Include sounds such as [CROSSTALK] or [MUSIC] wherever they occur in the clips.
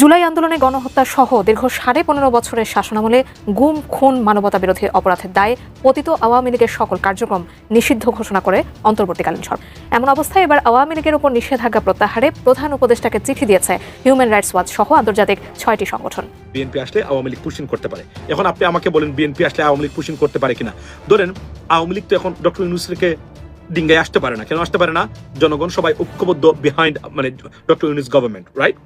জুলাই আন্দোলনে গণহত্যা সহ দীর্ঘ সাড়ে পনেরো বছরের শাসনামলে গুম, খুন মানবতা বিরোধী অপরাধের দায়ে পতিত আওয়ামী লীগের সকল কার্যক্রম নিষিদ্ধ ঘোষণা করে অন্তর্বর্তীকালীন সরকার। এমন অবস্থায় এবার আওয়ামী লীগের উপর নিষেধাজ্ঞা প্রত্যাহারে প্রধান উপদেষ্টাকে চিঠি দিয়েছে হিউম্যান রাইটস ওয়াচ সহ আন্তর্জাতিক ছয়টি সংগঠন। বিএনপি আসলে আওয়ামী লীগ পুশিং করতে পারে। এখন আপনি আমাকে বলেন বিএনপি আসলে আওয়ামী লীগ পুশিং করতে পারে কিনা। ধরেন আওয়ামী লীগ তো এখন ডক্টর ইউনুসকে ডিঙ্গায় আসতে পারে না। কেন আসতে পারে না? জনগণ সবাই ঐক্যবদ্ধ বিহাইন্ড মানে ডক্টর ইউনুস গভর্নমেন্ট রাইট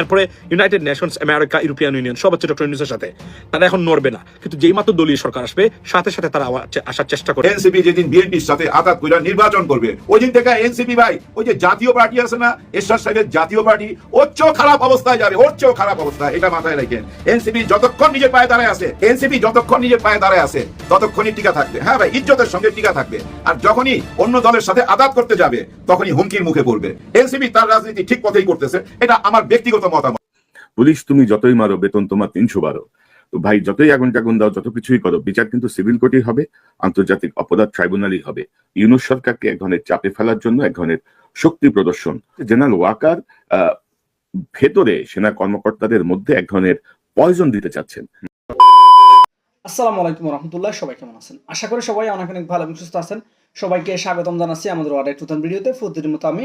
এরপরে United Nations America European Union সব হচ্ছে ডক্টর ইউনুসের সাথে। তারা এখন নড়বে না। কিন্তু যেই মাত্র দলীয় সরকার আসবে, সাথে সাথে তারা আসার চেষ্টা করে এনসিপি যেদিন বিএনপির সাথে আঘাত কইরা নির্বাচন করবে, ওই দিন থেকে এনসিপি ভাই, ওই যে জাতীয় পার্টি আছে না, এরশাদ সাহেবের জাতীয় পার্টি, ওর খারাপ অবস্থায় যাবে, ওর খারাপ অবস্থা, এটা মাথায় রাখেন। এনসিপি যতক্ষণ নিজের পায়ে দাঁড়ায় আছে এনসিপি যতক্ষণ নিজের পায়ে দাঁড়ায় আছে, ততক্ষণই টিকা থাকবে। হ্যাঁ ভাই, ইজ্জতের সঙ্গে টিকা থাকবে। আর যখনই অন্য দলের সাথে আঘাত করতে যাবে, তখনই হুমকির মুখে পড়বে। এনসিপি তার রাজনীতি ঠিক পথেই করতেছে, এটা আমার ব্যক্তিগত মতামত। পুলিশ তুমি যতই মারো বেতন তোমার তিনশো বারো। তো ভাই যতই আগুন টাগুন দাও যত কিছুই করো বিচার কিন্তু সিভিল কোর্টেই হবে আন্তর্জাতিক অপরাধ ট্রাইব্যুনালই হবে। ইউনুস সরকারকে এক ধরনের চাপে ফেলার জন্য এক ধরনের শক্তি প্রদর্শন। জেনারেল ওয়াকার আহ, ভেতরে সেনা কর্মকর্তাদের মধ্যে এক ধরনের পয়জন দিতে চাচ্ছেন। আসসালামু আলাইকুম রহমতুল্লাহ সবাই কেমন আছেন? আশা করি সবাই অনেক অনেক ভালো এবং সুস্থ আছেন। সবাইকে স্বাগতম জানাচ্ছি আমাদের আরেক নতুন ভিডিওতে। প্রতিদিন মতো আমি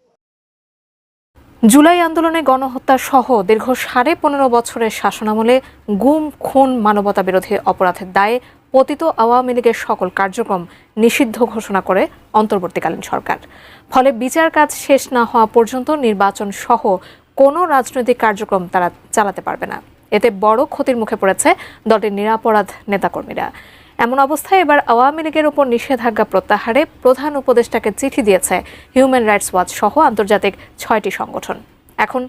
জুলাই আন্দোলনে গণহত্যা সহ দীর্ঘ সাড়ে পনেরো বছরের শাসনামলে গুম, খুন, মানবতা বিরোধী অপরাধের দায়ে পতিত আওয়ামী লীগের সকল কার্যক্রম নিষিদ্ধ ঘোষণা করে অন্তর্বর্তীকালীন সরকার। ফলে বিচার কাজ শেষ না হওয়া পর্যন্ত নির্বাচন সহ কোনো রাজনৈতিক কার্যক্রম তারা চালাতে পারবে না। এতে বড় ক্ষতির মুখে পড়েছে দলটির নিরাপরাধ নেতাকর্মীরা। এমন অবস্থায় এবার আওয়ামী লীগের উপর নিষেধাজ্ঞা প্রত্যাহারে প্রধান উপদেষ্টাকে চিঠি দিয়েছে হিউম্যান রাইটস ওয়াচ সহ আন্তর্জাতিক ছয়টি সংগঠন। এখন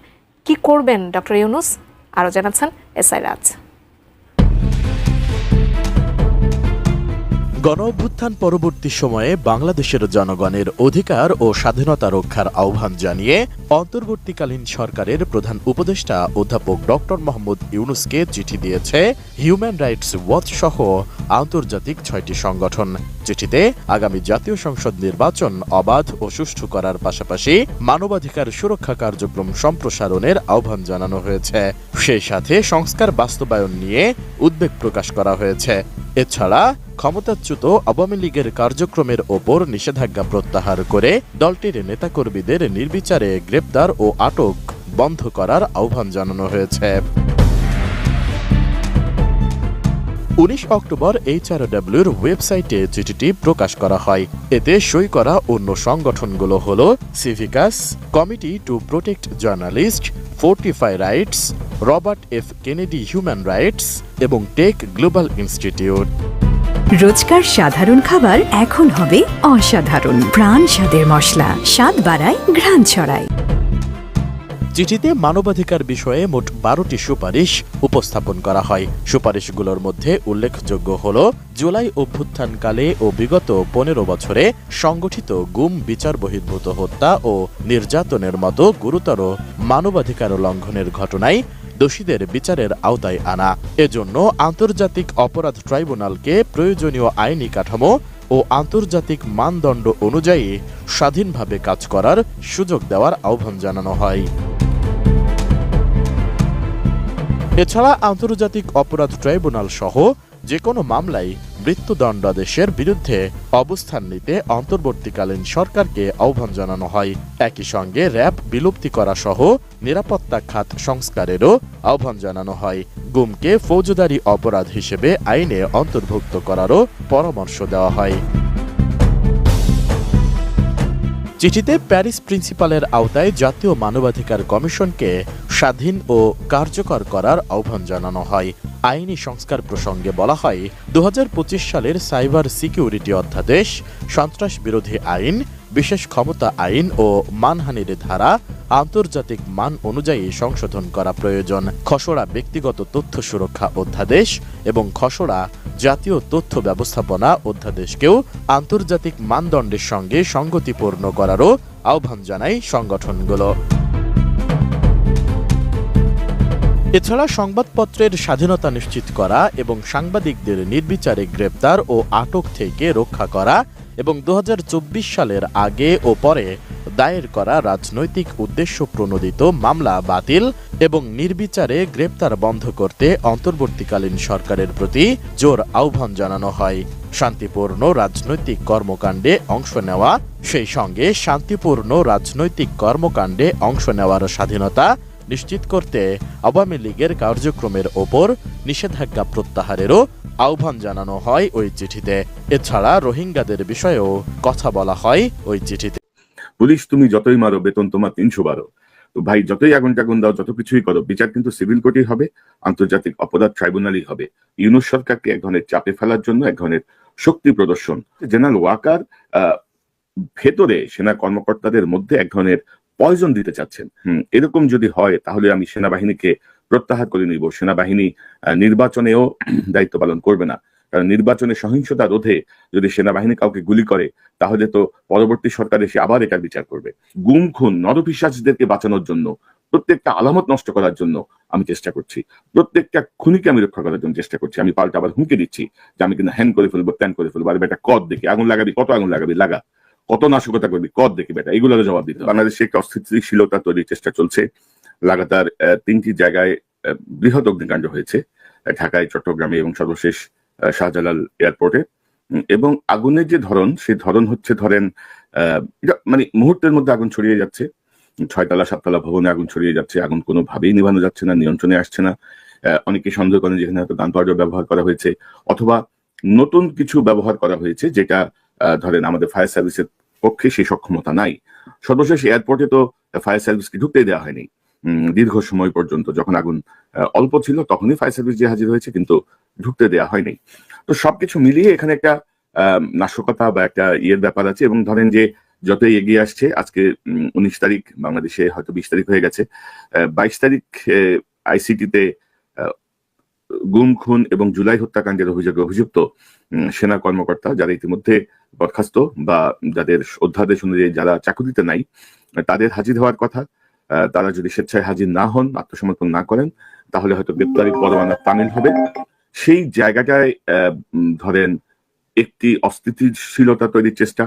কি করবেন ডক্টর ইউনুস? আরও জানাচ্ছেন এসআই রাজ। গণ অভ্যুত্থান পরবর্তী সময়ে বাংলাদেশের জনগণের অধিকার ও স্বাধীনতা রক্ষার আহ্বান জানিয়ে অন্তর্বর্তীকালীন সরকারের প্রধান উপদেষ্টা অধ্যাপক ডক্টর মোহাম্মদ ইউনুসকে চিঠি দিয়েছে হিউম্যান রাইটস ওয়াচ সহ আন্তর্জাতিক ছয়টি সংগঠন। চিঠিতে আগামী জাতীয় সংসদ নির্বাচন অবাধ ও সুষ্ঠু করার পাশাপাশি মানবাধিকার সুরক্ষা কার্যক্রম সম্প্রসারণের আহ্বান জানানো হয়েছে। সেই সাথে সংস্কার বাস্তবায়ন নিয়ে উদ্বেগ প্রকাশ করা হয়েছে। এছাড়া ক্ষমতাচ্যুত আওয়ামী লীগের কার্যক্রমের ওপর নিষেধাজ্ঞা প্রত্যাহার করে দলটির নেতাকর্মীদের নির্বিচারে গ্রেপ্তার ও আটক বন্ধ করার আহ্বান জানানো হয়েছে। উনিশ অক্টোবর এইচআরডব্লিউর ওয়েবসাইটে চিঠিটি প্রকাশ করা হয়। এতে সই করা অন্য সংগঠনগুলো হল সিভিকাস committee to protect journalist Fortify Rights Robert F Kennedy human rights এবং টেক গ্লোবাল ইনস্টিটিউট রোজকার সাধারণ খাবার এখন হবে অসাধারণ। প্রাণ স্বাদের মশলা, স্বাদ বাড়ায়, ঘ্রাণ ছড়ায়। চিঠিতে মানবাধিকার বিষয়ে মোট বারোটি সুপারিশ উপস্থাপন করা হয়। সুপারিশগুলোর মধ্যে উল্লেখযোগ্য হল, জুলাই অভ্যুত্থানকালে ও বিগত পনেরো বছরে সংগঠিত গুম, বিচার বহির্ভূত হত্যা ও নির্যাতনের মতো গুরুতর মানবাধিকার লঙ্ঘনের ঘটনায় দোষীদের বিচারের আওতায় আনা। এজন্য আন্তর্জাতিক অপরাধ ট্রাইব্যুনালকে প্রয়োজনীয় আইনি কাঠামো ও আন্তর্জাতিক মানদণ্ড অনুযায়ী স্বাধীনভাবে কাজ করার সুযোগ দেওয়ার আহ্বান জানানো হয়। এছাড়া আন্তর্জাতিক অপরাধ ট্রাইব্যুনাল সহ যে কোনো মামলায় মৃত্যুদণ্ডাদেশের বিরুদ্ধে অবস্থান নিতে অন্তর্বর্তীকালীন সরকারকে আহ্বান জানানো হয়। একই সঙ্গে র্যাব বিলুপ্তি করা সহ নিরাপত্তা খাত সংস্কারেরও আহ্বান জানানো হয়। গুমকে ফৌজদারি অপরাধ হিসেবে আইনে অন্তর্ভুক্ত করারও পরামর্শ দেওয়া হয়। চিঠিতে প্যারিস প্রিন্সিপালের আওতায় জাতীয় মানবাধিকার কমিশনকে স্বাধীন ও কার্যকর করার আহ্বান জানানো হয়। আইনি সংস্কার প্রসঙ্গে বলা হয় দু হাজার পঁচিশ সালের সাইবার সিকিউরিটি অধ্যাদেশ, সন্ত্রাস বিরোধী আইন, বিশেষ ক্ষমতা আইন ও মানহানির ধারা, আন্তর্জাতিক মান অনুযায়ী সংশোধন করা প্রয়োজন, খসড়া ব্যক্তিগত তথ্য সুরক্ষা অধ্যাদেশ এবং খসড়া জাতীয় তথ্য ব্যবস্থাপনা অধ্যাদেশকেও আন্তর্জাতিক মানদণ্ডের সঙ্গে সংগতিপূর্ণ করারও আহ্বান জানায় সংগঠনগুলো। এছাড়া সংবাদপত্রের স্বাধীনতা নিশ্চিত করা এবং সাংবাদিকদের নির্বিচারে গ্রেপ্তার ও আটক থেকে রক্ষা করা এবং দুহাজার চব্বিশ সালের আগে ও পরে দায়ের করা রাজনৈতিক উদ্দেশ্য প্রণোদিত মামলা বাতিল এবং নির্বিচারে গ্রেপ্তার বন্ধ করতে অন্তর্বর্তীকালীন সরকারের প্রতি জোর আহ্বান জানানো হয়। শান্তিপূর্ণ রাজনৈতিক কর্মকাণ্ডে অংশ নেওয়া, সেই সঙ্গে শান্তিপূর্ণ রাজনৈতিক কর্মকাণ্ডে অংশ নেওয়ার স্বাধীনতা নিশ্চিত করতে আওয়ামী লীগের কার্যক্রমের ওপর নিষেধাজ্ঞা প্রত্যাহারেরও আহ্বান জানানো হয় ওই চিঠিতে। এছাড়া রোহিঙ্গাদের বিষয়েও কথা বলা হয় ওই চিঠিতে। পুলিশ, তুমি যতই মারো, বেতন তোমার তিনশো বারো। তো ভাই, যতই আগুন টাগুন দাও, যত কিছুই করো, বিচার কিন্তু সিভিল কোর্টেই হবে, আন্তর্জাতিক অপরাধ ট্রাইব্যুনালই হবে। ইউনুস সরকারকে এক ধরনের চাপে ফেলার জন্য, এক ধরনের শক্তি প্রদর্শন। জেনারেল ওয়াকার ভেতরে সেনা কর্মকর্তাদের মধ্যে এক ধরনের পয়জন দিতে চাচ্ছেন। এরকম যদি হয় তাহলে আমি সেনাবাহিনীকে প্রত্যাহার করে নিব। সেনাবাহিনী নির্বাচনেও [CLEARS THROAT] দায়িত্ব পালন করবে না। কারণ নির্বাচনে সহিংসতা রোধে যদি সেনাবাহিনী কাউকে গুলি করে তাহলে তো পরবর্তী সরকার এসে আবার এটার বিচার করবে। গুম খুন নরপিসাজদেরকে বাঁচানোর জন্য প্রত্যেকটা আলামত নষ্ট করার জন্য আমি চেষ্টা করছি। প্রত্যেকটা খুনিকে আমি রক্ষা করার জন্য চেষ্টা করছি। আমি পাল্টা আবার হুমকি দিচ্ছি যে আমি কিন্তু হ্যান করে ফেলব প্যান করে ফেলব। আর বেটা কদ দেখি আগুন লাগাবি কত আগুন লাগাবি লাগা। কত নাশকতা করবি? কদ দেখি বেটা। এগুলোর জবাব দিতে বাংলাদেশে একটা অস্থিতিশীলতা তৈরির চেষ্টা চলছে। লাগাতার তিনটি জায়গায় বৃহৎ অগ্নিকাণ্ড হয়েছে। ঢাকায়, চট্টগ্রামে এবং সর্বশেষ শাহজালাল এয়ারপোর্টে। এবং আগুনের যে ধরন, সেই ধরন হচ্ছে ধরেন মানে মুহূর্তের মধ্যে আগুন ছড়িয়ে যাচ্ছে। ছয়তলা, সাততলা ভবনে আগুন ছড়িয়ে যাচ্ছে। আগুন কোনোভাবেই নিভানো যাচ্ছে না, নিয়ন্ত্রণে আসছে না। অনেকে সন্দেহ করেন যেখানে হয়তো গান ব্যবহার করা হয়েছে। অথবা নতুন কিছু ব্যবহার করা হয়েছে, যেটা ধরেন আমাদের ফায়ার সার্ভিসের পক্ষে সেই সক্ষমতা নাই। সর্বশেষ এয়ারপোর্টে তো ফায়ার সার্ভিসকে ঢুকতে দেওয়া হয়নি। দীর্ঘ সময় পর্যন্ত যখন আগুন অল্প ছিল তখনই ফায়ার সার্ভিস যে হাজির হয়েছে কিন্তু ঢুকতে দেওয়া হয়নি। তো সবকিছু মিলিয়ে এখানে একটা নাশকতা বা একটা ইয়ের ব্যাপার আছে এবং ধরেন যে যতই এগিয়ে আসছে, আজকে উনিশ তারিখ, বাংলাদেশে হয়তো বিশ তারিখ হয়ে গেছে বাইশ তারিখ আইসিটিতে গুম খুন এবং জুলাই হত্যাকাণ্ডের অভিযোগে অভিযুক্ত সেনা কর্মকর্তা যারা ইতিমধ্যে বরখাস্ত বা যাদের অধ্যাদেশ অনুযায়ী যারা চাকুরিতে নাই, তাদের হাজির হওয়ার কথা। তারা যদি স্বেচ্ছায় হাজির না হন, আত্মসমর্পণ না করেন, তাহলে হয়তো গ্রেপ্তারি পরোয়ানা তামিল হবে। সেই জায়গাটায় ধরেন একটি অস্থিতিশীলতা তৈরির চেষ্টা।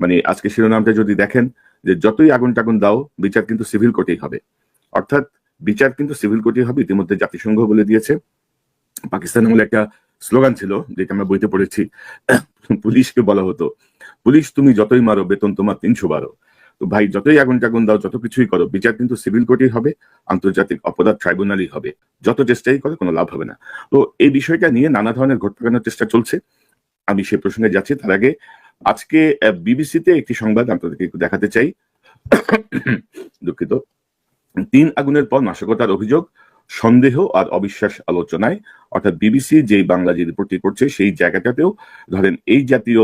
মানে আজকে শিরোনামটা যদি দেখেন যে যতই আগুন টাগুন দাও, বিচার কিন্তু সিভিল কোর্টেই হবে। অর্থাৎ বিচার কিন্তু সিভিল কোর্টেই হবে, ইতিমধ্যে জাতিসংঘ বলে দিয়েছে। পাকিস্তান আমলে একটা স্লোগান ছিল, যেটা আমরা বইতে পড়েছি, পুলিশকে বলা হতো, পুলিশ তুমি যতই মারো, বেতন তোমার তিনশো বারো। তো ভাই, যতই আগুন টাগুন দাও, যত কিছুই করো, বিচার কিন্তু সিভিল কোর্টেই হবে, আন্তর্জাতিক অপরাধ ট্রাইব্যুনালই হবে। যত চেষ্টাই করে, কোনো লাভ হবে না। তো এই বিষয়টা নিয়ে নানা ধরনের ঘট চেষ্টা চলছে। আমি সে প্রসঙ্গে যাচ্ছি। তার আগে আজকে বিবিসিতে একটি সংবাদ আপনাদেরকে একটু দেখাতে চাই। দুঃখিত। তিন আগুনের পর নাশকতার অভিযোগ সন্দেহ আর অবিশ্বাস আলোচনায়, অর্থাৎ বিবিসি যেই বাংলা যে রিপোর্টটি করছে, সেই জায়গাটাতেও ধরেন এই জাতীয়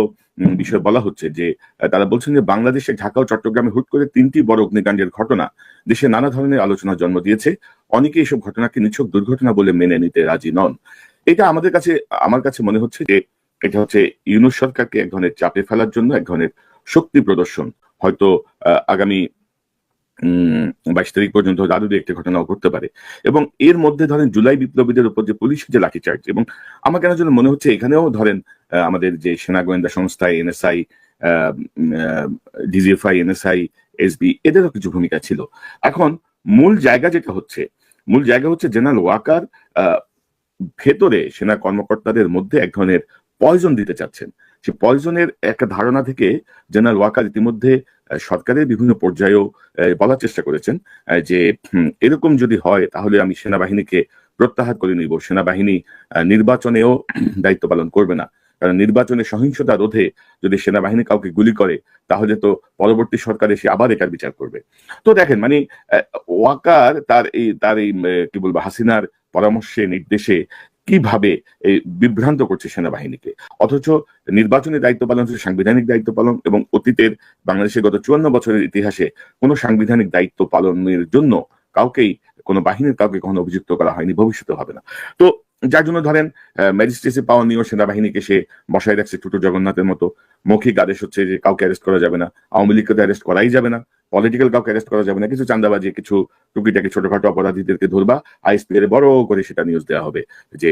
বিষয় বলা হচ্ছে যে তারা বলছেন যে বাংলাদেশে ঢাকা ও চট্টগ্রামে হুট করে তিনটি বড় অগ্নিকাণ্ডের ঘটনা দেশে নানা ধরনের আলোচনা জন্ম দিয়েছে। অনেকে এসব ঘটনাকে নিছক দুর্ঘটনা বলে মেনে নিতে রাজি নন। এটা আমাদের কাছে, আমার কাছে মনে হচ্ছে যে এটা হচ্ছে ইউনুস সরকারকে এক ধরনের চাপে ফেলার জন্য, এক ধরনের শক্তি প্রদর্শন। হয়তো আগামী বাইশ তারিখ পর্যন্ত আরও দু একটি ঘটনাও ঘটতে পারে। এবং এর মধ্যে ধরেন জুলাই বিপ্লবীদের উপর যে পুলিশ যে লাঠিচার্জ, এবং আমার কেন যেন মনে হচ্ছে এখানেও ধরেন আমাদের যে সেনা গোয়েন্দা সংস্থা, এনএসআই ডিজিএফআই, এনএসআই, এসবি, এদেরও কিছু ভূমিকা ছিল। এখন মূল জায়গা যেটা হচ্ছে, মূল জায়গা হচ্ছে জেনারেল ওয়াকার ভেতরে সেনা কর্মকর্তাদের মধ্যে এক ধরনের পয়জন দিতে চাচ্ছেন। সে পয়জনের একটা ধারণা থেকে জেনারেল ওয়াকার ইতিমধ্যে সরকারের বিভিন্ন পর্যায়েও বলার চেষ্টা করেছেন যে এরকম যদি হয়, তাহলে আমি সেনাবাহিনীকে প্রত্যাহার করে নিব। সেনাবাহিনী নির্বাচনেও [CLEARS THROAT] দায়িত্ব পালন করবে না। কারণ নির্বাচনে সহিংসতা রোধে যদি সেনাবাহিনী কাউকে গুলি করে, তাহলে তো পরবর্তী সরকার এসে আবার এটার বিচার করবে। তো দেখেন মানে ওয়াকার তার এই তার এই কি বলব, হাসিনার পরামর্শে, নির্দেশে কীভাবে বিভ্রান্ত করছে সেনাবাহিনীকে? অথচ নির্বাচনের দায়িত্ব পালন হচ্ছে সাংবিধানিক দায়িত্ব পালন এবং অতীতের বাংলাদেশের গত চুয়ান্ন বছরের ইতিহাসে কোনো সাংবিধানিক দায়িত্ব পালনের জন্য কাউকেই, কোনো বাহিনীর কাউকে কখনো অভিযুক্ত করা হয়নি ভবিষ্যতে হবে না। তো যার জন্য ধরেন ম্যাজিস্ট্রেসি পাওয়া নিয়েও সেনাবাহিনীকে সে বসায় রাখছে টুটু জগন্নাথের মতো। মৌখিক আদেশ হচ্ছে যে কাউকে অ্যারেস্ট করা যাবে না, আওয়ামী লীগকে তো অ্যারেস্ট করাই যাবে না। পলিটিক্যাল কাউকে অ্যারেস্ট করা যাবে না। কিছু চান্দাবাজি কিছু টুকিটাকি ছোটখাটো অপরাধীদেরকে ধরবা আইএসপি এর বড় করে সেটা নিউজ দেওয়া হবে যে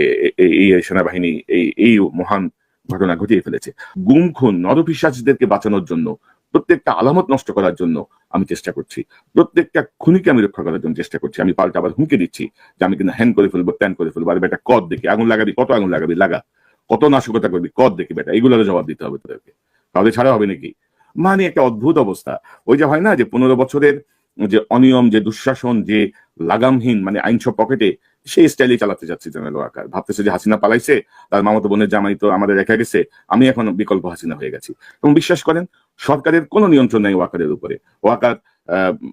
এই সেনাবাহিনী এই এই মহান ঘটনা ঘটিয়ে ফেলেছে। গুম, খুন নরপিসাচদেরকে বাঁচানোর জন্য, প্রত্যেকটা আলামত নষ্ট করার জন্য আমি চেষ্টা করছি। প্রত্যেকটা খুনিকে আমি রক্ষা করার জন্য চেষ্টা করছি। আমি পাল্টা আবার হুমকি দিচ্ছি যে আমি কিন্তু হ্যান করে ফেলব প্যান করে ফেলব। আর বেটা, কদ দেখি, আগুন লাগাবি, কত আগুন লাগাবি, লাগা। কত নাশকতা করবি, কদ দেখি বেটা এগুলোর জবাব দিতে হবে তোদেরকে। তাহলে ছাড়া হবে নাকি? মানে একটা অদ্ভুত অবস্থা। ওই যে হয় না যে পনেরো বছরের যে অনিয়ম, যে দুঃশাসন, যে লাগামহীন মানে আইনসব পকেটে, সেই স্টাইলে চালাতে যাচ্ছে জেনারেল ওয়াকার। ভাবতেছে যে হাসিনা পালাইছে, তার মামাতো বোনের জামাই তো আমাদের রেখে গেছে, আমি এখন বিকল্প হাসিনা হয়ে গেছি। এবং বিশ্বাস করেন, সরকারের কোনো নিয়ন্ত্রণ নেই ওয়াকারের উপরে। ওয়াকার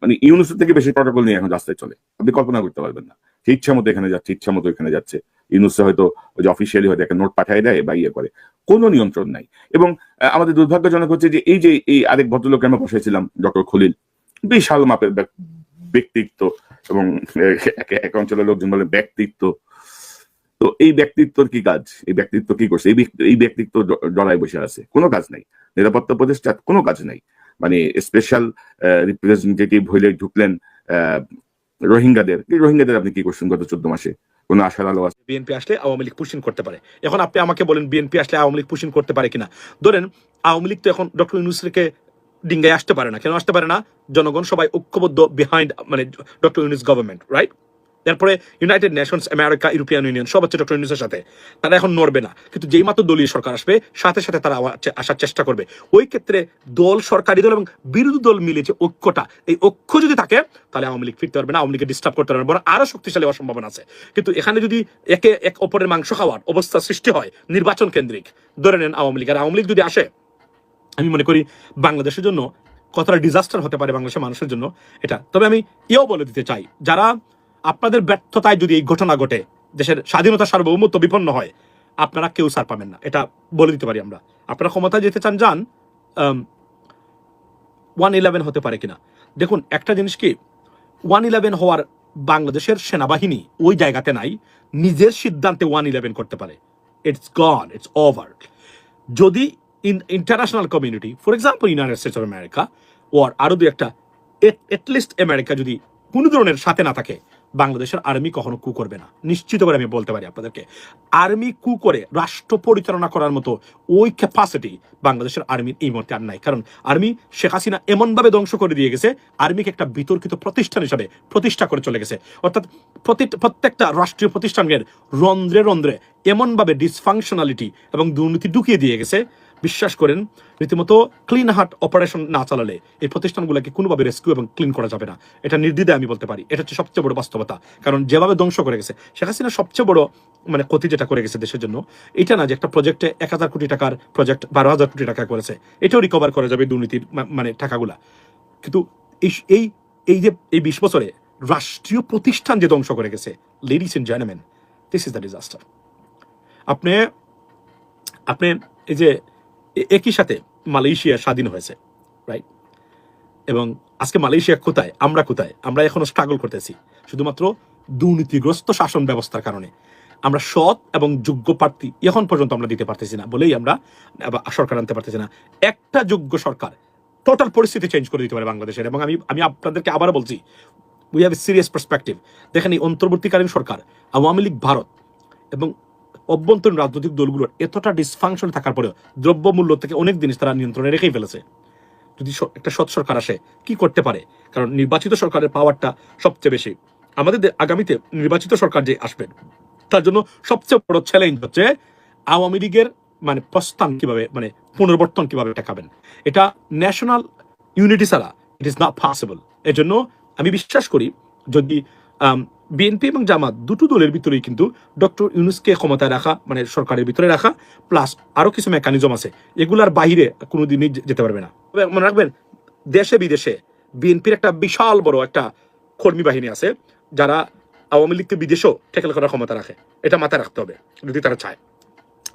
মানে ইউনুসের থেকে বেশি প্রটোকল নিয়ে এখন রাস্তায় চলে। আপনি কল্পনা করতে পারবেন না। ইচ্ছা মতো এখানে যাচ্ছে ইচ্ছা মতো এখানে যাচ্ছে। ইউনুসে হয়তো যে অফিসিয়ালি হয়তো একটা নোট পাঠিয়ে দেয় বা ইয়ে করে। কোনো নিয়ন্ত্রণ নাই। এবং আমাদের দুর্ভাগ্যজনক হচ্ছে যে এই যে এই আরেক ভদ্রলোক আমরা বসেছিলাম ডক্টর খলিল, বিশাল মাপের ব্যক্তিত্ব এবং, এক- অঞ্চলের লোকজন বলে ব্যক্তিত্ব। তো এই ব্যক্তিত্বর কি কাজ? এই ব্যক্তিত্ব কি করছে? এই ব্যক্তি- এই ব্যক্তিত্ব ড- ডরায় বসে আছে। কোনো কাজ নাই। নিরাপত্তা উপদেষ্টা কোনো কাজ নাই। মানে স্পেশাল রিপ্রেজেন্টেটিভ হইলে ঢুকলেন রোহিঙ্গাদের। রোহিঙ্গাদের আপনি কি করছেন গত চোদ্দ মাসে? কোনো আশার আলো আছে বিএনপি আসলে আওয়ামী লীগ পুশিং করতে পারে। এখন আপনি আমাকে বলেন, বিএনপি আসলে আওয়ামী লীগ পুশিং করতে পারে কিনা? ধরেন, আওয়ামী লীগ তো এখন ডক্টর ইউনুসকে ডিঙ্গায় আসতে পারে না। কেন আসতে পারে না? জনগণ সবাই ঐক্যবদ্ধ বিহাইন্ড মানে ডক্টর ইউনুস গভর্নমেন্ট রাইট তারপরে United Nations America European Union সব হচ্ছে ডক্টর ইউনুসের সাথে। তারা এখন নড়বে না। কিন্তু যেই মাত্র দলীয় সরকার আসবে, সাথে সাথে তারা আসার চেষ্টা করবে। ওই ক্ষেত্রে দল, সরকারি দল এবং বিরোধী দল মিলে যে ঐক্যটা, এই ঐক্য যদি থাকে, তাহলে আওয়ামী লীগ ফিরতে পারবে না, আওয়ামী লীগকে ডিস্টার্ব করতে পারবে বরং আরও শক্তিশালী হওয়ার সম্ভাবনা আছে। কিন্তু এখানে যদি একে, এক অপরের মাংস খাওয়ার অবস্থা সৃষ্টি হয়, নির্বাচন কেন্দ্রিক, ধরে নেন আওয়ামী লীগ। আর আওয়ামী লীগ যদি আসে, আমি মনে করি বাংলাদেশের জন্য কতটা ডিজাস্টার হতে পারে বাংলাদেশের মানুষের জন্য, এটা তবে আমি এও বলে দিতে চাই, যারা আপনাদের ব্যর্থতায় যদি এই ঘটনা ঘটে, দেশের স্বাধীনতা সার্বভৌমত্ব বিপন্ন হয়, আপনারা কেউ সার পাবেন না। এটা বলে দিতে পারি আমরা। আপনারা ক্ষমতায় যেতে চান, যান ওয়ান ইলেভেন হতে পারে কিনা। দেখুন, একটা জিনিস কি, ওয়ান ইলেভেন হওয়ার বাংলাদেশের সেনাবাহিনী ওই জায়গাতে নাই, নিজের সিদ্ধান্তে ওয়ান ইলেভেন করতে পারে। ইটস গন ইটস ওভার যদি in international community for example United States of America or আরও দু একটা এটলিস্ট আমেরিকা যদি কোনো ধরনের সাথে না থাকে বাংলাদেশের আর্মি কখনো কু করবে না। নিশ্চিত করে আমি বলতে পারি আপনাদেরকে। আর্মি কু করে রাষ্ট্র পরিচালনা করার মতো ওই ক্যাপাসিটি বাংলাদেশের আর্মির এই মুহূর্তে আর নাই। কারণ আর্মি শেখ হাসিনা এমনভাবে ধ্বংস করে দিয়ে গেছে, আর্মিকে একটা বিতর্কিত প্রতিষ্ঠান হিসাবে প্রতিষ্ঠা করে চলে গেছে। অর্থাৎ প্রতি- প্রত্যেকটা রাষ্ট্রীয় প্রতিষ্ঠানের রন্ধ্রে রন্ধ্রে এমনভাবে ডিসফাংশনালিটি এবং দুর্নীতি ঢুকিয়ে দিয়ে গেছে বিশ্বাস করেন, রীতিমতো ক্লিন হার্ট অপারেশন না চালালে এই প্রতিষ্ঠানগুলোকে কোনোভাবে রেস্কিউ এবং ক্লিন করা যাবে না। এটা নির্দ্বিধায় আমি বলতে পারি। এটা হচ্ছে সবচেয়ে বড় বাস্তবতা। কারণ যেভাবে ধ্বংস করে গেছে, শেখ হাসিনা সবচেয়ে বড় মানে ক্ষতি যেটা করে গেছে দেশের জন্য, এটা না যে একটা প্রজেক্টে এক হাজার কোটি টাকার প্রজেক্ট বারো হাজার কোটি টাকা করেছে। এটাও রিকভার করা যাবে দুর্নীতির মানে টাকাগুলা। কিন্তু এই এই যে, এই বিশ বছরে রাষ্ট্রীয় প্রতিষ্ঠান যে ধ্বংস করে গেছে ladies in gentleman this is the disaster আপনি আপনি এই যে একই সাথে মালয়েশিয়া স্বাধীন হয়েছে রাইট এবং আজকে মালয়েশিয়া কোথায়, আমরা কোথায়? আমরা এখনও স্ট্রাগল করতেছি। শুধুমাত্র দুর্নীতিগ্রস্ত শাসন ব্যবস্থার কারণে। আমরা সৎ এবং যোগ্য প্রার্থী এখন পর্যন্ত আমরা দিতে পারতেছি না বলেই আমরা সরকার আনতে পারতেছি না। একটা যোগ্য সরকার টোটাল পরিস্থিতি চেঞ্জ করে দিতে পারে বাংলাদেশের। এবং আমি আমি আপনাদেরকে আবার বলছি we have a serious perspective দেখেন এই অন্তর্বর্তীকালীন সরকার, আওয়ামী লীগ, ভারত এবং অভ্যন্তরীণ রাজনৈতিক দলগুলোর এতটা ডিসফাংশন থাকার পরেও দ্রব্যমূল্য থেকে অনেক জিনিস তারা নিয়ন্ত্রণে রেখেই ফেলেছে। যদি একটা সৎ সরকার আসে, কি করতে পারে? কারণ নির্বাচিত সরকারের পাওয়ারটা সবচেয়ে বেশি। আমাদের আগামীতে নির্বাচিত সরকার যে আসবেন তার জন্য সবচেয়ে বড় চ্যালেঞ্জ হচ্ছে আওয়ামী লীগের মানে প্রস্থান কীভাবে মানে পুনর্বর্তন কীভাবে টেকাবেন এটা ন্যাশনাল ইউনিটি ছাড়া ইট ইজ নট পসিবল জন্য আমি বিশ্বাস করি যদি বিএনপি এবং জামাত দুটো দলের ভিতরেই কিন্তু ডক্টর ইউনুসকে ক্ষমতায় রাখা মানে সরকারের ভিতরে রাখা প্লাস আরও কিছু মেকানিজম আছে। এগুলার বাইরে কোনোদিনই যে- যেতে পারবে না। তবে মনে রাখবেন, দেশে বিদেশে বিএনপির একটা বিশাল বড় একটা কর্মী বাহিনী আছে, যারা আওয়ামী লীগকে বিদেশেও ঠেকেল করার ক্ষমতা রাখে। এটা মাথায় রাখতে হবে, যদি তারা চায়।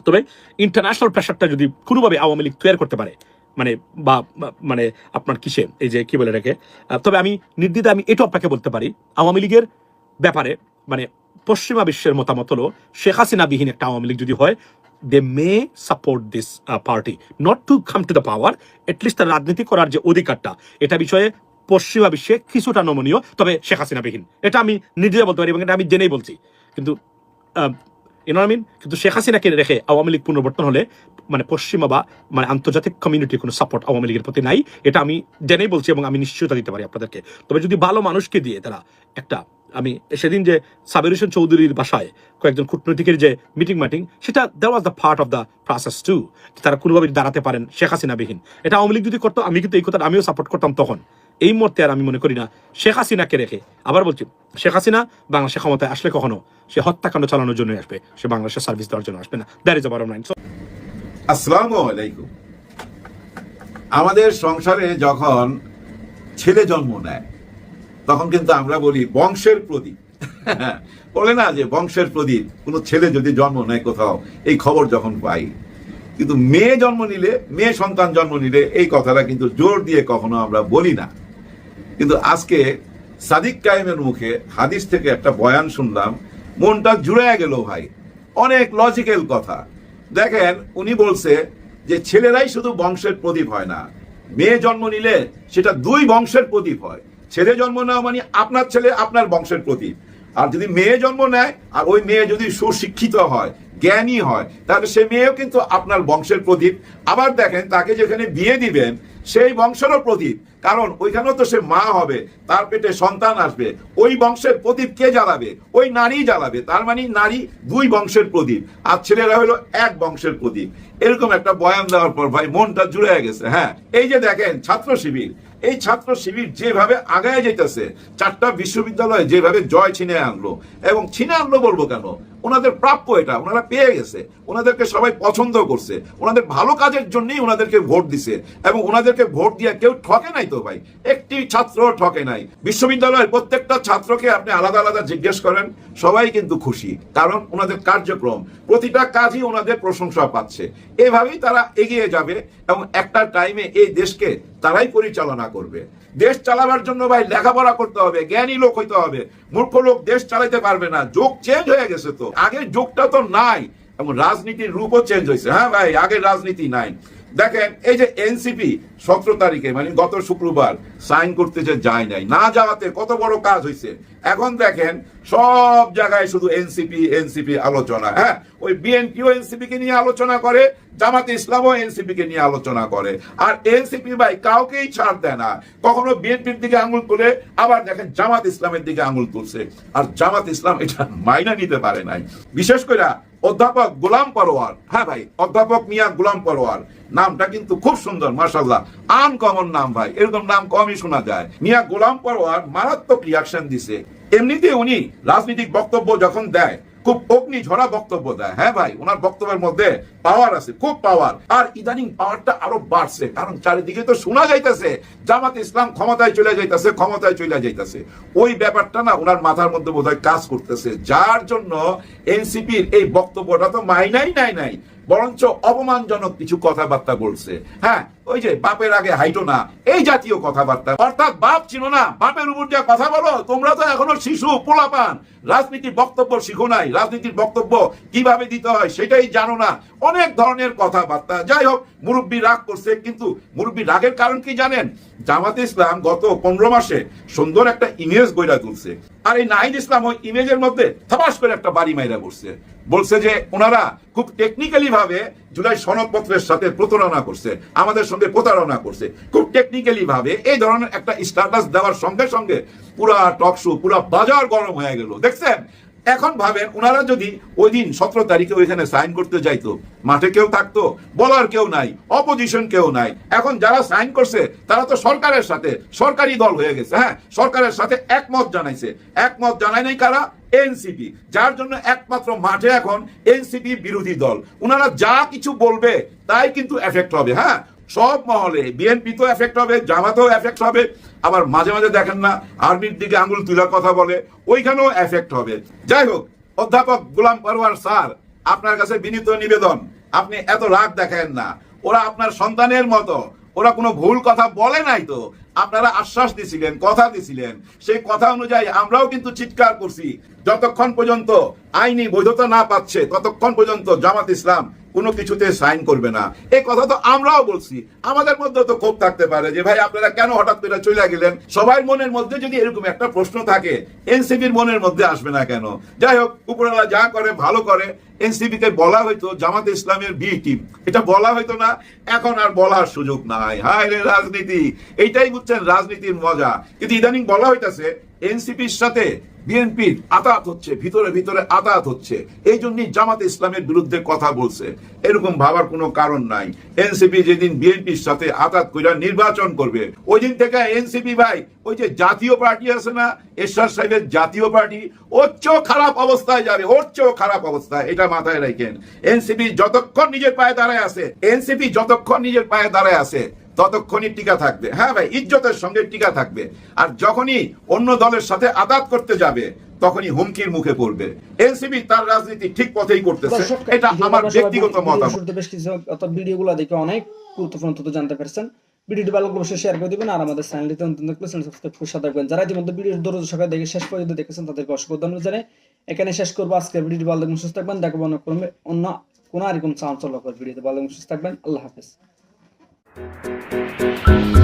তবে ইন্টারন্যাশনাল প্রেশারটা যদি কোনোভাবে আওয়ামী লীগ তৈরি করতে পারে মানে বা বা- মানে আপনার কিসে, এই যে কি বলে রেখে তবে আমি নির্দ্বিধা আমি এটা আপনাকে বলতে পারি, আওয়ামী লীগের ব্যাপারে মানে পশ্চিমা বিশ্বের মতামত হলো, শেখ হাসিনা বিহীন একটা আওয়ামী লীগ যদি হয় they may support this party not to come to the power at least তার রাজনীতি করার যে অধিকারটা, এটা বিষয়ে পশ্চিমা বিশ্বে কিছুটা নমনীয়, তবে শেখ হাসিনা বিহীন। এটা আমি নির্দ্বিধা বলতে পারি এবং এটা আমি জেনেই বলছি। কিন্তু ইউনোমিন কিন্তু শেখ হাসিনাকে রেখে আওয়ামী লীগ পুনর্বর্তন হলে মানে পশ্চিমা বা মানে আন্তর্জাতিক কমিউনিটির কোনো সাপোর্ট আওয়ামী লীগের প্রতি নাই, এটা আমি জেনেই বলছি এবং আমি নিশ্চয়তা দিতে পারি আপনাদেরকে। তবে যদি ভালো মানুষকে দিয়ে তারা একটা আমি সেদিন যে সাবির হোসেন চৌধুরীর বাসায় কয়েকজন কূটনৈতিকের যে মিটিং মাটিং সেটা দেওয়া was the part of the process to তারা কোনোভাবে দাঁড়াতে পারেন শেখ হাসিনা বিহীন এটা আওয়ামী লীগ যদি করতো, আমি কিন্তু এই কথাটা আমিও সাপোর্ট করতাম তখন। এই মুহূর্তে আর আমি মনে করি না, শেখ হাসিনাকে রেখে। আবার বলছি, শেখ হাসিনা বাংলাদেশের ক্ষমতায় আসলে কখনো সে হত্যাকাণ্ড চালানোর জন্য আসবে, সে বাংলাদেশের সার্ভিস দেওয়ার জন্য আসবে না। দ্যাট ইজ আবার লাইন আসসালামু আলাইকুম। আমাদের সংসারে যখন ছেলে জন্ম নেয় তখন কিন্তু আমরা বলি বংশের প্রদীপ। বলে না যে বংশের প্রদীপ, কোনো ছেলে যদি জন্ম নেয় কোথাও, এই খবর যখন পাই। কিন্তু মেয়ে জন্ম নিলে, মেয়ে সন্তান জন্ম নিলে এই কথাটা কিন্তু জোর দিয়ে কখনো আমরা বলি না। কিন্তু আজকে সাদিক কায়েমের মুখে হাদিস থেকে একটা বয়ান শুনলাম, মনটা জুড়ে গেল ভাই। অনেক লজিক্যাল কথা। দেখেন, উনি বলছে যে ছেলেরাই শুধু বংশের প্রদীপ হয় না। মেয়ে জন্ম নিলে সেটা দুই বংশের প্রদীপ হয়। ছেলে জন্ম নেওয়া মানে আপনার ছেলে আপনার বংশের প্রদীপ আর যদি মেয়ে জন্ম নেয়, আর ওই মেয়ে যদি সুশিক্ষিত হয়, জ্ঞানী হয়, তাহলে সে মেয়েও কিন্তু আপনার বংশের প্রদীপ আবার দেখেন, তাকে যেখানে বিয়ে দিবেন, সেই বংশেরও প্রদীপ কারণ ওইখানেও তো সে মা হবে, তার পেটে সন্তান আসবে। ওই বংশের প্রদীপ কে জ্বালাবে? ওই নারী জ্বালাবে। তার মানে নারী দুই বংশের প্রদীপ আর ছেলেরা হলো এক বংশের প্রদীপ এরকম একটা বয়ান দেওয়ার পর ভাই মনটা জুড়ে গেছে হ্যাঁ। এই যে দেখেন, ছাত্র শিবির। এই ছাত্র শিবির যেভাবে আগায় যেতেছে চারটা বিশ্ববিদ্যালয় যেভাবে জয় ছিনে আনলো, এবং ছিনে আনলো বলব কেন? ওনাদের প্রাপ্য এটা, ওনারা পেয়ে গেছে, ওনাদেরকে সবাই পছন্দ করছে, ওনাদের ভালো কাজের জন্যই ওনাদেরকে ভোট দিছে, এবং ওনাদেরকে ভোট দিয়ে কেউ ঠকে নাই তো ভাই, একটি ছাত্র ঠকে নাই। বিশ্ববিদ্যালয়ের প্রত্যেকটা ছাত্রকে আপনি আলাদা আলাদা জিজ্ঞেস করেন, সবাই কিন্তু খুশি, কারণ ওনাদের কার্যক্রম, প্রতিটা কাজই ওনাদের প্রশংসা পাচ্ছে। এভাবেই তারা এগিয়ে যাবে, এবং একটা টাইমে এই দেশকে তারাই পরিচালনা করবে। দেশ চালাবার জন্য ভাই লেখাপড়া করতে হবে, জ্ঞানী লোক হইতে হবে। মূর্খ লোক দেশ চালাইতে পারবে না, যোগ চেঞ্জ হয়ে গেছে তো। আগে যোগটা তো নাই এবং রাজনীতির রূপও চেঞ্জ হয়েছে হ্যাঁ ভাই, আগে রাজনীতি নাই। দেখেন, এই যে এনসিপি সতেরো তারিখে মানে গত শুক্রবার সাইন করতে যে যায় নাই, না যাওয়াতে কত বড় কাজ হয়েছে এখন দেখেন, সব জায়গায় শুধু এনসিপি এনসিপি আলোচনা হ্যাঁ? ওই বিএনপিও এনসিপি কে নিয়ে আলোচনা করে, জামাতে ইসলামও এনসিপি কে নিয়ে আলোচনা করে। আর এনসিপি ভাই কাউকেই ছাড় দেয় না। কখনো বিএনপির দিকে আঙুল তুলে, আবার দেখেন জামাত ইসলামের দিকে আঙুল তুলছে। আর জামাত ইসলাম এটা মাইনা নিতে পারে নাই। বিশেষ করে অধ্যাপক গোলাম পরোয়ার। হ্যাঁ ভাই, অধ্যাপক মিয়া গোলাম পরোয়ার। নামটা কিন্তু খুব সুন্দর মাসাল্লাহ আনকমন নাম ভাই, এরকম নাম কমই শোনা যায়। মিয়া গোলাম পরোয়ার মারাত্মক রিয়াকশন দিছে। এমনিতে উনি রাজনৈতিক বক্তব্য যখন দেয় খুব অগ্নি ঝরা বক্তব্য দেয়। হ্যাঁ ভাই, ওনার বক্তব্যের মধ্যে পাওয়ার আছে, খুব পাওয়ার আর ইদানিং পাওয়ারটা আরও বাড়ছে, কারণ চারিদিকে তো শোনা যাইতেছে, জামাত ইসলাম ক্ষমতায় চলে যাইতেছে, ক্ষমতায় চলে যাইতেছে। ওই ব্যাপারটা না ওনার মাথার মধ্যে বোধহয় কাজ করতেছে, যার জন্য এনসিপির এই বক্তব্যটা তো মাইনাই নাই নাই, বরঞ্চ অপমানজনক কিছু কথাবার্তা বলছে। হ্যাঁ ওই যে বাপের আগে হাইটো না, এই জাতীয় কথাবার্তা। অর্থাৎ বাপ ছিল না, বাপের উপর যে কথা বলো, তোমরা তো এখনও শিশু, পোলাপান। রাজনীতির বক্তব্য শিখো নাই, রাজনীতির বক্তব্য কীভাবে দিতে হয় সেটাই জানো না। অনেক ধরনের কথাবার্তা। যাই হোক, মুরব্বী রাগ করছে, কিন্তু মুরব্বী রাগের কারণ কি জানেন? জামাত ইসলাম গত পনেরো মাসে সুন্দর একটা ইমেজ গইরা তুলছে। আর এই নাহিদ ইসলাম ওই ইমেজের মধ্যে থাপাস করে একটা বাড়ি মাইরা করছে বলছে যে, ওনারা খুব টেকনিক্যালি ভাবে জুলাই সনদপত্রের সাথে প্রতারণা করছে, আমাদের সঙ্গে প্রতারণা করছে। খুব টেকনিক্যালি ভাবে এই ধরনের একটা স্ট্যাটাস দেওয়ার সঙ্গে সঙ্গে পুরা টক শো পুরা বাজার গরম হয়ে গেল। দেখছেন? এখন ভাবেন ওনারা যদি ওই দিন সতেরো তারিখে ওইখানে সাইন করতে যাইতো, মাঠে কেউ থাকতো, বলার কেউ নাই অপোজিশন কেউ নাই, এখন যারা সাইন করছে, তারা তো সরকারের সাথে, সরকারি দল হয়ে গেছে হ্যাঁ সরকারের সাথে একমত জানাইছে। একমত জানায় নাই কারা? এনসিপি যার জন্য একমাত্র মাঠে এখন এনসিপি বিরোধী দল। ওনারা যা কিছু বলবে, তাই কিন্তু এফেক্ট হবে হ্যাঁ? সব মহলে বিএনপি তো এফেক্ট হবে জামাতেও এফেক্ট হবে, আবার মাঝে মাঝে দেখেন না, আর্মির দিকে আঙুল তুলার কথা বলে, ওইখানেও এফেক্ট হবে। যাই হোক, অধ্যাপক গোলাম পরওয়ার স্যার, আপনার কাছে বিনীত নিবেদন, আপনি এত রাগ দেখেন না। ওরা আপনার সন্তানের মতো, ওরা কোনো ভুল কথা বলে নাই তো। আপনারা আশ্বাস দিছিলেন, কথা দিছিলেন। সেই কথা অনুযায়ী আমরাও কিন্তু চিৎকার করছি। যতক্ষণ পর্যন্ত আইনি বৈধতা না পাচ্ছে, ততক্ষণ পর্যন্ত জামাত ইসলাম কোনো কিছুতে সাইন করবে না। এই কথা তো আমরাও বলছি। আমাদের মধ্যে তো ক্ষোভ থাকতে পারে যে, ভাই, আপনারা কেন হঠাৎ করে চলে গেলেন? সবার মনের মধ্যে যদি এরকম একটা প্রশ্ন থাকে, এনসিপির মনের মধ্যে আসবে না কেন? যাই হোক, উপরওয়ালা যা করে, ভালো করে। এনসিপি কে বলা হয়তো জামাত ইসলামের বি টিম। এটা বলা হয়তো না, এখন আর বলার সুযোগ নাই। হায় রে রাজনীতি! এইটাই বুঝছেন রাজনীতির মজা। কিন্তু ইদানিং বলা হইতাছে এনসিপির সাথে বিএনপির আতাত হচ্ছে, ভিতরে ভিতরে আতাত হচ্ছে। এই জন্যই জামাত ইসলামের বিরুদ্ধে কথা বলছে। এরকম ভাবার কোনো কারণ নাই। এনসিপি যেদিন বিএনপির সাথে আতাত কইরা নির্বাচন করবে ওই দিন থেকে এনসিপি ভাই, ওই যে জাতীয় পার্টি আছে না, এরশাদ সাহেবের জাতীয় পার্টি, ওর চেয়েও খারাপ অবস্থায় যাবে, ওর চেয়েও খারাপ অবস্থায় এটা মাথায় রাখেন। এনসিপি যতক্ষণ নিজের পায়ে দাঁড়ায় আছে, এনসিপি যতক্ষণ নিজের পায়ে দাঁড়ায় আছে ততক্ষণই টিকা থাকবে। হ্যাঁ ভাই ইজ্জতের সঙ্গে টিকা থাকবে। আর যখনই অন্য দলের সাথে আঘাত করতে যাবে তখনই হুমকির মুখে পড়বে। এনসিপি তার রাজনীতি ঠিক পথেই করতেছে। এটা আমার ব্যক্তিগত মতামত। বেশ কিছু অর্থাৎ ভিডিওগুলো দেখে অনেক গুরুত্বপূর্ণ তথ্য জানতে পারছেন। ভিডিওটি ভালো অবশ্যই শেয়ার করে দিবেন আর আমাদের চ্যানেলটিতে নতুন থাকলে চ্যানেল সাবস্ক্রাইব করে সাথে রাখবেন যারা ইতিমধ্যে ভিডিওর দরজা সকালে দেখে শেষ পর্যন্ত দেখেছেন তাদেরকে অসংখ্য ধন্যবাদ জানাই। এখানে শেষ করব। আজকে ভিডিওটি ভালো থাকবেন সুস্থ থাকবেন দেখব অন্য অন্য কোনো আর কোন চাঞ্চল্যকর ভিডিওতে। ভালো সুস্থ থাকবেন আল্লাহ হাফেজ। Thank you.